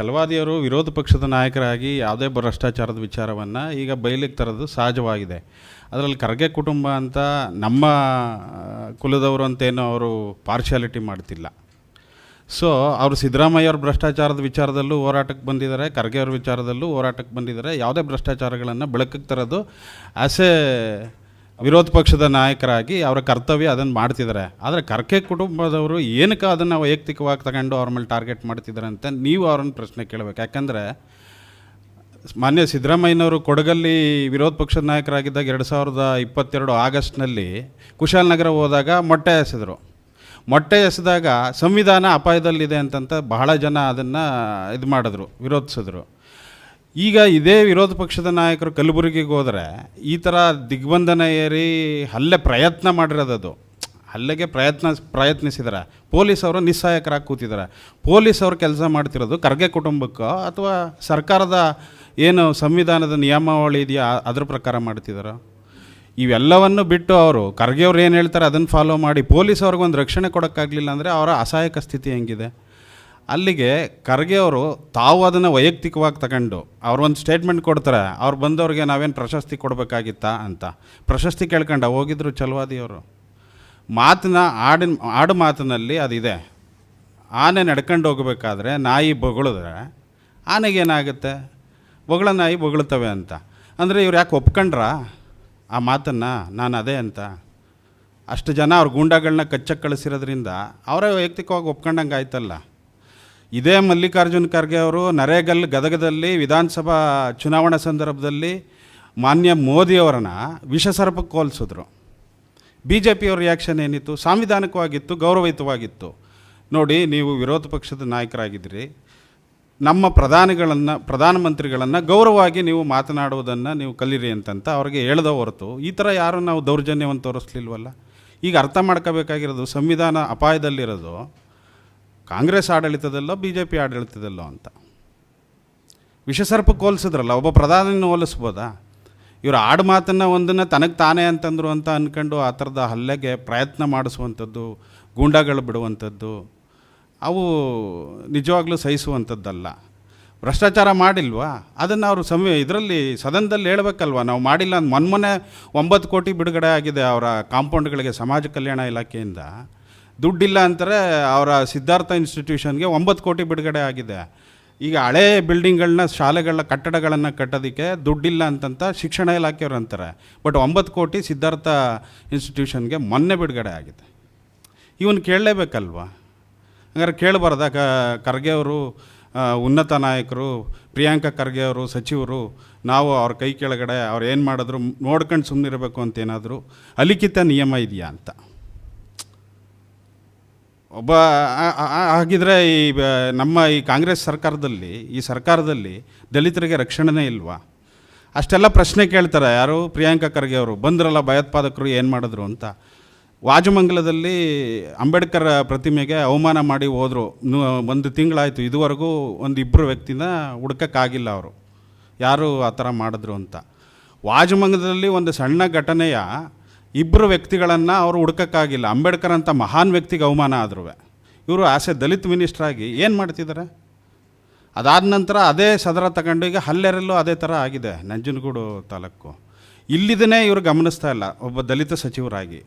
ಛಲವಾದಿಯವರು ವಿರೋಧ ಪಕ್ಷದ ನಾಯಕರಾಗಿ ಯಾವುದೇ ಭ್ರಷ್ಟಾಚಾರದ ವಿಚಾರವನ್ನು ಈಗ ಬಯಲಿಗೆ ತರೋದು ಸಹಜವಾಗಿದೆ. ಅದರಲ್ಲಿ ಖರ್ಗೆ ಕುಟುಂಬ ಅಂತ ನಮ್ಮ ಕುಲದವರು ಅಂತೇನು ಅವರು ಪಾರ್ಶಾಲಿಟಿ ಮಾಡ್ತಿಲ್ಲ. ಸೊ ಅವರು ಸಿದ್ದರಾಮಯ್ಯ ಅವ್ರ ಭ್ರಷ್ಟಾಚಾರದ ವಿಚಾರದಲ್ಲೂ ಹೋರಾಟಕ್ಕೆ ಬಂದಿದ್ದಾರೆ, ಖರ್ಗೆ ಅವ್ರ ವಿಚಾರದಲ್ಲೂ ಹೋರಾಟಕ್ಕೆ ಬಂದಿದ್ದಾರೆ. ಯಾವುದೇ ಭ್ರಷ್ಟಾಚಾರಗಳನ್ನು ಬೆಳಕಿಗೆ ತರೋದು ಆಸ್ ಎ ವಿರೋಧ ಪಕ್ಷದ ನಾಯಕರಾಗಿ ಅವರ ಕರ್ತವ್ಯ ಅದನ್ನು ಮಾಡ್ತಿದ್ದಾರೆ. ಆದರೆ ಕರ್ಕೆ ಕುಟುಂಬದವರು ಏನಕ್ಕೆ ಅದನ್ನು ವೈಯಕ್ತಿಕವಾಗಿ ತಗೊಂಡು ಅವ್ರ ಮೇಲೆ ಟಾರ್ಗೆಟ್ ಮಾಡ್ತಿದ್ದಾರೆ ಅಂತ ನೀವು ಅವ್ರನ್ನ ಪ್ರಶ್ನೆ ಕೇಳಬೇಕು. ಯಾಕಂದರೆ ಮಾನ್ಯ ಸಿದ್ದರಾಮಯ್ಯನವರು ಕೊಡಗಲ್ಲಿ ವಿರೋಧ ಪಕ್ಷದ ನಾಯಕರಾಗಿದ್ದಾಗ ಎರಡು ಸಾವಿರದ ಇಪ್ಪತ್ತೆರಡು ಆಗಸ್ಟ್ನಲ್ಲಿ ಕುಶಾಲನಗರ ಹೋದಾಗ ಮೊಟ್ಟೆ ಎಸೆದರು. ಮೊಟ್ಟೆ ಎಸೆದಾಗ ಸಂವಿಧಾನ ಅಪಾಯದಲ್ಲಿದೆ ಅಂತಂತ ಬಹಳ ಜನ ಅದನ್ನು ಇದು ಮಾಡಿದ್ರು, ವಿರೋಧಿಸಿದ್ರು. ಈಗ ಇದೇ ವಿರೋಧ ಪಕ್ಷದ ನಾಯಕರು ಕಲಬುರಗಿಗೆ ಹೋದರೆ ಈ ಥರ ದಿಗ್ಬಂಧನ ಏರಿ ಹಲ್ಲೆ ಪ್ರಯತ್ನ ಮಾಡಿರೋದದು ಹಲ್ಲೆಗೆ ಪ್ರಯತ್ನ ಪ್ರಯತ್ನಿಸಿದ್ದಾರೆ ಪೊಲೀಸ್ ಅವರು ನಿಸ್ಸಹಾಯಕರಾಗಿ ಕೂತಿದ್ದಾರೆ ಪೊಲೀಸ್ ಅವರು ಕೆಲಸ ಮಾಡ್ತಿರೋದು ಖರ್ಗೆ ಕುಟುಂಬಕ್ಕೋ ಅಥವಾ ಸರ್ಕಾರದ ಏನು ಸಂವಿಧಾನದ ನಿಯಮಾವಳಿ ಇದೆಯಾ, ಅದ್ರ ಪ್ರಕಾರ ಮಾಡ್ತಿದ್ದಾರೋ ಇವೆಲ್ಲವನ್ನು ಬಿಟ್ಟು ಅವರು, ಖರ್ಗೆ ಅವ್ರು ಏನು ಹೇಳ್ತಾರೆ ಅದನ್ನು ಫಾಲೋ ಮಾಡಿ, ಪೊಲೀಸ್ ಅವ್ರಿಗೊಂದು ರಕ್ಷಣೆ ಕೊಡೋಕ್ಕಾಗಲಿಲ್ಲ ಅಂದರೆ ಅವರ ಅಸಹಾಯಕ ಸ್ಥಿತಿ ಹೆಂಗಿದೆ? ಅಲ್ಲಿಗೆ ಖರ್ಗೆ ಅವರು ತಾವು ಅದನ್ನು ವೈಯಕ್ತಿಕವಾಗಿ ತಗೊಂಡು ಅವ್ರು ಒಂದು ಸ್ಟೇಟ್ಮೆಂಟ್ ಕೊಡ್ತಾರೆ, ಅವ್ರು ಬಂದವ್ರಿಗೆ ನಾವೇನು ಪ್ರಶಸ್ತಿ ಕೊಡಬೇಕಾಗಿತ್ತಾ ಅಂತ. ಪ್ರಶಸ್ತಿ ಕೇಳ್ಕೊಂಡ, ಹೋಗಿದ್ರು ಚಲವಾದಿಯವರು ಮಾತಿನ ಆಡಿನ, ಆಡು ಮಾತಿನಲ್ಲಿ ಅದಿದೆ. ಆನೆ ನಡ್ಕೊಂಡು ಹೋಗಬೇಕಾದ್ರೆ ನಾಯಿ ಬೊಗಳಿದ್ರೆ ಆನೆಗೇನಾಗುತ್ತೆ? ಬೊಗಳ ನಾಯಿ ಬೊಗಳ್ತವೆ ಅಂತ. ಅಂದರೆ ಇವ್ರು ಯಾಕೆ ಒಪ್ಕೊಂಡ್ರಾ? ಆ ಮಾತನ್ನು ನಾನು ಅದೇ ಅಂತ. ಅಷ್ಟು ಜನ ಅವ್ರ ಗೂಂಡಾಗಳನ್ನ ಕಚ್ಚಕ್ಕೆ ಕಳಿಸಿರೋದ್ರಿಂದ ಅವರೇ ವೈಯಕ್ತಿಕವಾಗಿ ಒಪ್ಕೊಂಡಂಗೆ ಆಯ್ತಲ್ಲ ಇದೇ ಮಲ್ಲಿಕಾರ್ಜುನ್ ಖರ್ಗೆ ಅವರು ನರೇಗಲ್ ಗದಗದಲ್ಲಿ ವಿಧಾನಸಭಾ ಚುನಾವಣಾ ಸಂದರ್ಭದಲ್ಲಿ ಮಾನ್ಯ ಮೋದಿಯವರನ್ನ ವಿಷಸರ್ಪಕ್ಕೆ ಹೋಲಿಸಿದ್ರು ಬಿ ಜೆ ಪಿಯವ್ರ ರಿಯಾಕ್ಷನ್ ಏನಿತ್ತು? ಸಾಂವಿಧಾನಿಕವಾಗಿತ್ತು, ಗೌರವಯುತವಾಗಿತ್ತು. ನೋಡಿ, ನೀವು ವಿರೋಧ ಪಕ್ಷದ ನಾಯಕರಾಗಿದ್ದೀರಿ. ನಮ್ಮ ಪ್ರಧಾನಿಗಳನ್ನು, ಪ್ರಧಾನಮಂತ್ರಿಗಳನ್ನು ಗೌರವವಾಗಿ ನೀವು ಮಾತನಾಡುವುದನ್ನು ನೀವು ಕಲೀರಿ ಅಂತಂತ ಅವ್ರಿಗೆ ಹೇಳ್ದ ಹೊರತು ಈ ಥರ ಯಾರು ನಾವು ದೌರ್ಜನ್ಯವನ್ನು ತೋರಿಸ್ಲಿಲ್ವಲ್ಲ? ಈಗ ಅರ್ಥ ಮಾಡ್ಕೋಬೇಕಾಗಿರೋದು ಸಂವಿಧಾನ ಅಪಾಯದಲ್ಲಿರೋದು ಕಾಂಗ್ರೆಸ್ ಆಡಳಿತದಲ್ಲೋ ಬಿ ಜೆ ಪಿ ಆಡಳಿತದಲ್ಲೋ ಅಂತ. ವಿಷಸರ್ಪಕ್ಕೆ ಹೋಲಿಸಿದ್ರಲ್ಲ ಒಬ್ಬ ಪ್ರಧಾನಿನ ಹೋಲಿಸ್ಬೋದಾ? ಇವರು ಆಡು ಮಾತನ್ನು ಒಂದನ್ನು ತನಗೆ ತಾನೇ ಅಂತಂದರು ಅಂತ ಅಂದ್ಕೊಂಡು ಆ ಥರದ ಹಲ್ಲೆಗೆ ಪ್ರಯತ್ನ ಮಾಡಿಸುವಂಥದ್ದು, ಗೂಂಡಾಗಳು ಬಿಡುವಂಥದ್ದು, ಅವು ನಿಜವಾಗ್ಲೂ ಸಹಿಸುವಂಥದ್ದಲ್ಲ. ಭ್ರಷ್ಟಾಚಾರ ಮಾಡಿಲ್ವಾ? ಅದನ್ನು ಅವರು ಸಮ ಇದರಲ್ಲಿ ಸದನದಲ್ಲಿ ಹೇಳ್ಬೇಕಲ್ವ? ನಾವು ಮಾಡಿಲ್ಲ ಮೊನ್ನೆ ಒಂಬತ್ತು ಕೋಟಿ ಬಿಡುಗಡೆ ಆಗಿದೆ ಅವರ ಕಾಂಪೌಂಡ್ಗಳಿಗೆ ಸಮಾಜ ಕಲ್ಯಾಣ ಇಲಾಖೆಯಿಂದ. ದುಡ್ಡಿಲ್ಲ ಅಂತಾರೆ ಅವರ ಸಿದ್ಧಾರ್ಥ ಇನ್ಸ್ಟಿಟ್ಯೂಷನ್ಗೆ ಒಂಬತ್ತು ಕೋಟಿ ಬಿಡುಗಡೆ ಆಗಿದೆ. ಈಗ ಹಳೇ ಬಿಲ್ಡಿಂಗ್ಗಳನ್ನ ಶಾಲೆಗಳ ಕಟ್ಟಡಗಳನ್ನು ಕಟ್ಟೋದಕ್ಕೆ ದುಡ್ಡಿಲ್ಲ ಅಂತಂತ ಶಿಕ್ಷಣ ಇಲಾಖೆಯವರು ಅಂತಾರೆ. ಬಟ್ ಒಂಬತ್ತು ಕೋಟಿ ಸಿದ್ಧಾರ್ಥ ಇನ್ಸ್ಟಿಟ್ಯೂಷನ್ಗೆ ಮೊನ್ನೆ ಬಿಡುಗಡೆ ಆಗಿದೆ. ಇವನು ಕೇಳಲೇಬೇಕಲ್ವಾ? ಹಂಗಾರೆ ಕೇಳಬಾರ್ದ? ಕ, ಖರ್ಗೆ ಅವರು ಉನ್ನತ ನಾಯಕರು, ಪ್ರಿಯಾಂಕಾ ಖರ್ಗೆ ಅವರು, ಸಚಿವರು, ನಾವು ಅವ್ರ ಕೈ ಕೆಳಗಡೆ ಅವ್ರು ಏನು ಮಾಡಿದ್ರು, ನೋಡ್ಕೊಂಡು ಸುಮ್ಮನಿರಬೇಕು ಅಂತೇನಾದರೂ ಅಲಿಖಿತ ನಿಯಮ ಇದೆಯಾ ಅಂತ. ಒಬ್ಬ ಹಾಗಿದ್ರೆ ಈ ನಮ್ಮ ಈ ಕಾಂಗ್ರೆಸ್ ಸರ್ಕಾರದಲ್ಲಿ, ಈ ಸರ್ಕಾರದಲ್ಲಿ ದಲಿತರಿಗೆ ರಕ್ಷಣೆನೇ ಇಲ್ವಾ? ಅಷ್ಟೆಲ್ಲ ಪ್ರಶ್ನೆ ಕೇಳ್ತಾರೆ, ಯಾರು? ಪ್ರಿಯಾಂಕಾ ಖರ್ಗೆ ಅವರು. ಬಂದ್ರಲ್ಲ ಭಯೋತ್ಪಾದಕರು ಏನು ಮಾಡಿದ್ರು ಅಂತ. ವಾಜಮಂಗಲದಲ್ಲಿ ಅಂಬೇಡ್ಕರ್ ಪ್ರತಿಮೆಗೆ ಅವಮಾನ ಮಾಡಿ ಹೋದರು. ಒಂದು ತಿಂಗಳಾಯಿತು, ಇದುವರೆಗೂ ಒಂದು ಇಬ್ಬರು ವ್ಯಕ್ತಿನ ಹುಡ್ಕೋಕ್ಕಾಗಿಲ್ಲ ಅವರು. ಯಾರು ಆ ಥರ ಮಾಡಿದ್ರು ಅಂತ. ವಾಜಮಂಗಲದಲ್ಲಿ ಒಂದು ಸಣ್ಣ ಘಟನೆಯ ಇಬ್ಬರು ವ್ಯಕ್ತಿಗಳನ್ನು ಅವರು ಹುಡ್ಕಕ್ಕಾಗಿಲ್ಲ. ಅಂಬೇಡ್ಕರ್ ಅಂತ ಮಹಾನ್ ವ್ಯಕ್ತಿಗೆ ಅವಮಾನ ಆದ್ರೂ ಇವರು ಆಸೆ ದಲಿತ್ ಮಿನಿಸ್ಟ್ರಾಗಿ ಏನು ಮಾಡ್ತಿದ್ದಾರೆ ಅದಾದ ನಂತರ ಅದೇ ಸದರ ತಗೊಂಡು ಈಗ ಹಲ್ಲೆರಲ್ಲೂ ಅದೇ ಥರ ಆಗಿದೆ ನಂಜನಗೂಡು ತಾಲೂಕು. ಇಲ್ಲಿದನೇ ಇವರು ಗಮನಿಸ್ತಾ ಇಲ್ಲ, ಒಬ್ಬ ದಲಿತ ಸಚಿವರಾಗಿ.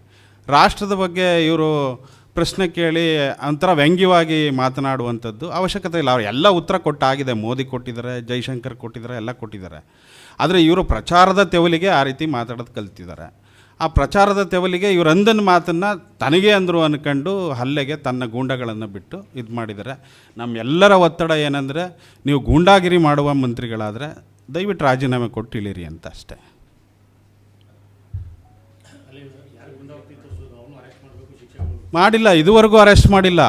ರಾಷ್ಟ್ರದ ಬಗ್ಗೆ ಇವರು ಪ್ರಶ್ನೆ ಕೇಳಿ ಒಂಥರ ವ್ಯಂಗ್ಯವಾಗಿ ಮಾತನಾಡುವಂಥದ್ದು ಅವಶ್ಯಕತೆ ಇಲ್ಲ. ಅವ್ರು ಎಲ್ಲ ಉತ್ತರ ಕೊಟ್ಟಾಗಿದೆ. ಮೋದಿ ಕೊಟ್ಟಿದ್ದಾರೆ, ಜೈಶಂಕರ್ ಕೊಟ್ಟಿದ್ದಾರೆ, ಎಲ್ಲ ಕೊಟ್ಟಿದ್ದಾರೆ. ಆದರೆ ಇವರು ಪ್ರಚಾರದ ತೆವಲಿಗೆ ಆ ರೀತಿ ಮಾತಾಡೋದು ಕಲ್ತಿದ್ದಾರೆ. ಆ ಪ್ರಚಾರದ ತೆವಲಿಗೆ ಇವರು ಅಂದನ ಮಾತನ್ನು ತನಗೆ ಅಂದರು ಅಂದ್ಕೊಂಡು ಹಲ್ಲೆಗೆ ತನ್ನ ಗೂಂಡಗಳನ್ನು ಬಿಟ್ಟು ಇದು ಮಾಡಿದ್ದಾರೆ ನಮ್ಮೆಲ್ಲರ ಒತ್ತಡ ಏನಂದರೆ ನೀವು ಗೂಂಡಾಗಿರಿ ಮಾಡುವ ಮಂತ್ರಿಗಳಾದರೆ ದಯವಿಟ್ಟು ರಾಜೀನಾಮೆ ಕೊಟ್ಟು ಇಳಿರಿ ಅಂತ ಅಷ್ಟೇ. ಮಾಡಿಲ್ಲ, ಇದುವರೆಗೂ ಅರೆಸ್ಟ್ ಮಾಡಿಲ್ಲ.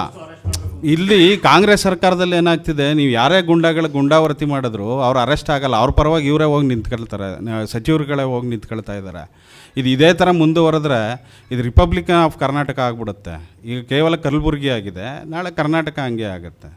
ಇಲ್ಲಿ ಕಾಂಗ್ರೆಸ್ ಸರ್ಕಾರದಲ್ಲಿ ಏನಾಗ್ತಿದೆ, ನೀವು ಯಾರೇ ಗುಂಡಾಗಳ ಗುಂಡಾವರ್ತಿ ಮಾಡಿದ್ರು, ಅವ್ರು ಅರೆಸ್ಟ್ ಆಗಲ್ಲ, ಅವ್ರ ಪರವಾಗಿ ಇವರೇ ಹೋಗಿ ನಿಂತ್ಕೊಳ್ತಾರೆ, ಸಚಿವರುಗಳೇ ಹೋಗಿ ನಿಂತ್ಕೊಳ್ತಾ ಇದ್ದಾರೆ. ಇದು ಇದೇ ಥರ ಮುಂದುವರೆದ್ರೆ, ಇದು ರಿಪಬ್ಲಿಕನ್ ಆಫ್ ಕರ್ನಾಟಕ ಆಗಿಬಿಡುತ್ತೆ. ಈಗ ಕೇವಲ ಕಲಬುರಗಿ ಆಗಿದೆ, ನಾಳೆ ಕರ್ನಾಟಕ ಹಂಗೆ ಆಗುತ್ತೆ.